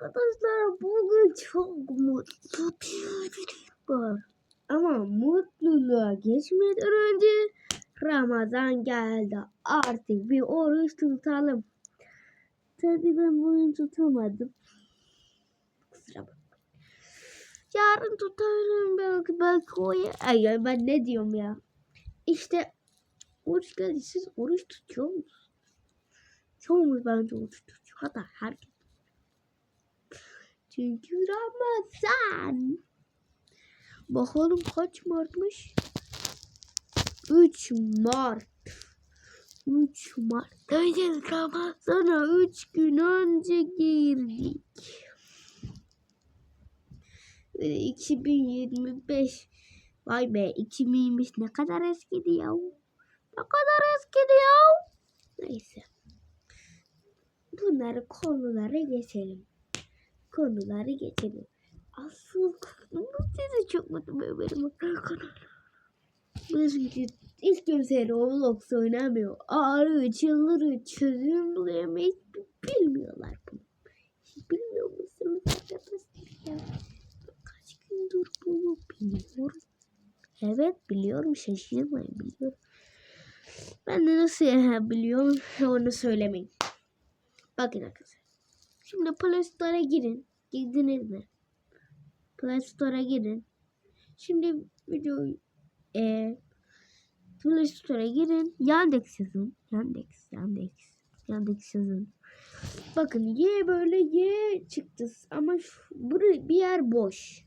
Arkadaşlar bugün çok mutlu bir video var. Ama mutluluğa geçmeden önce Ramazan geldi. Artık bir oruç tutalım. Tabii ben bugün tutamadım. Kusura bakma. Yarın tutarım belki belki o ya. Ay ben ne diyorum ya. İşte oruç geldi. Siz oruç tutuyor musunuz? Çoğumuz bence oruç tutuyor. Hatta herkes. Çünkü Ramazan. Bakalım kaç Mart'mış? 3 Mart. 3 Mart. Önce Ramazan'a 3 gün önce girdik. Ve 2025. Vay be 2025 ne kadar eskidi ya. Ne kadar eskidi ya. Neyse. Bunları konulara geçelim konuları geçelim. Asıl konumuz sizi çok mutlu benim Çünkü hiç kimse Roblox oynamıyor. Ağrı, çıldırı, çözüm bulamayı hiç bilmiyorlar bunu. Bilmiyor musunuz? Kaç gündür bunu biliyorum. Evet biliyorum şaşırmayın biliyorum. Ben de nasıl ya biliyorum onu söylemeyin. Bakın arkadaşlar. Şimdi Play Store'a girin. Girdiniz mi? Play Store'a girin. Şimdi videoyu e, Play Store'a girin. Yandex yazın. Yandex, Yandex. Yandex yazın. Bakın Y böyle Y çıktı. Ama şu, burası bir yer boş.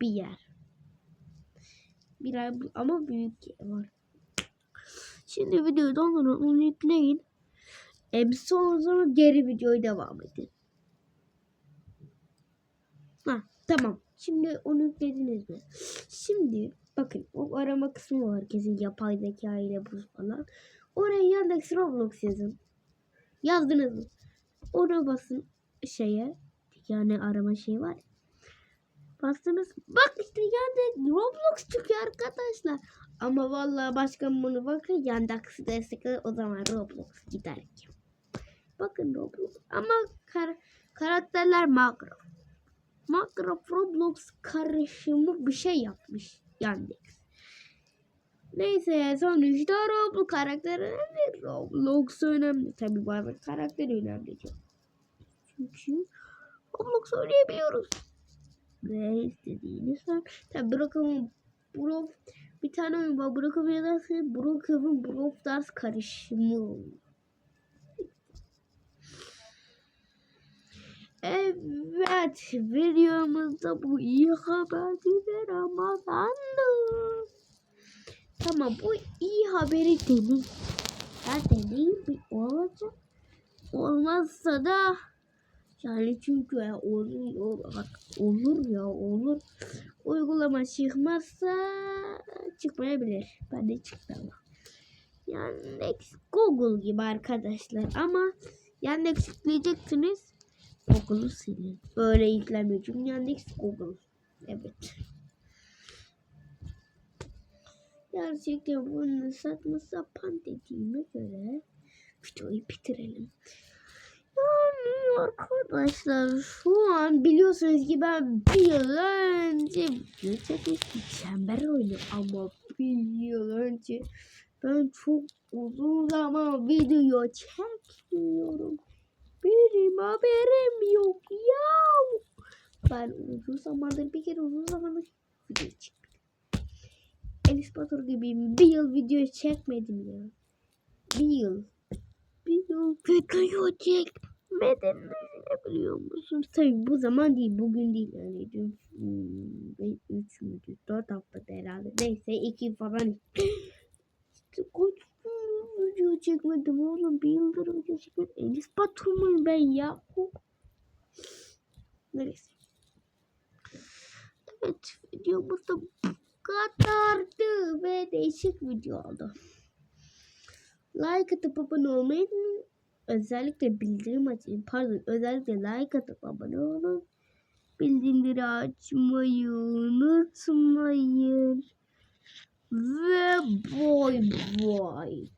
Bir yer. Bir yer ama büyük yer var. Şimdi videoyu dondurun. Yükleyin. E, sonra geri videoyu devam edin. Ha, tamam. Şimdi onu yüklediniz mi? Şimdi bakın o arama kısmı var kesin yapay zeka ile bu falan. Oraya Yandex Roblox yazın. Yazdınız mı? Ona basın şeye yani arama şey var. Bastınız. Bak işte Yandex Roblox çıkıyor arkadaşlar. Ama vallahi başkan bunu bakın Yandex'i destekler o zaman Roblox gider. Bakın Roblox ama kar karakterler Minecraft. Minecraft Roblox karışımı bir şey yapmış Yandex. Neyse sonuçta Roblox karakteri önemli. Roblox önemli. Tabi bazı karakter önemli. Çünkü Roblox oynayabiliyoruz. Ve istediğiniz var. Tabi bırakalım. Bro, bir tane oyun var. Bırakalım ya da Brookhaven Brawl Stars karışımı. Evet videomuzda bu iyi haberdi Ramazan'dı. Tamam bu iyi haberi deney. Ya deneyim bir olacak. Olmazsa da yani çünkü ya olur, olur, ya olur. Uygulama çıkmazsa çıkmayabilir. Ben de çıktı ama. Yandex Google gibi arkadaşlar ama Yandex yükleyeceksiniz. Google'u silin. Böyle yüklenmiyor. Çünkü Yandex Google. Evet. Gerçekten bunu saçma sapan dediğime göre videoyu bitirelim. Yani arkadaşlar şu an biliyorsunuz ki ben bir yıl önce video. Çember oyunu ama bir yıl önce ben çok uzun zaman video çekmiyorum. Benim haberim yok ya. Ben uzun zamandır bir kere uzun zamandır video çekmedim. Elis Batur gibiyim. Bir yıl video çekmedim ya. Bir yıl. Bir yıl video çekmedim? Ne biliyor musun? Tabii bu zaman değil. Bugün değil. Yani dün hmm, 3 müydü? 4 hafta herhalde. Neyse 2 falan. koç video çekmedim oğlum. Bir yıldır video çekmedim. Elis Batur muyum ben ya? Neyse. Evet videomuz da bu kadardı ve değişik video oldu. Like atıp abone olmayı özellikle bildirim açın. Pardon özellikle like atıp abone olun. Bildirimleri açmayı unutmayın. Ve boy boy.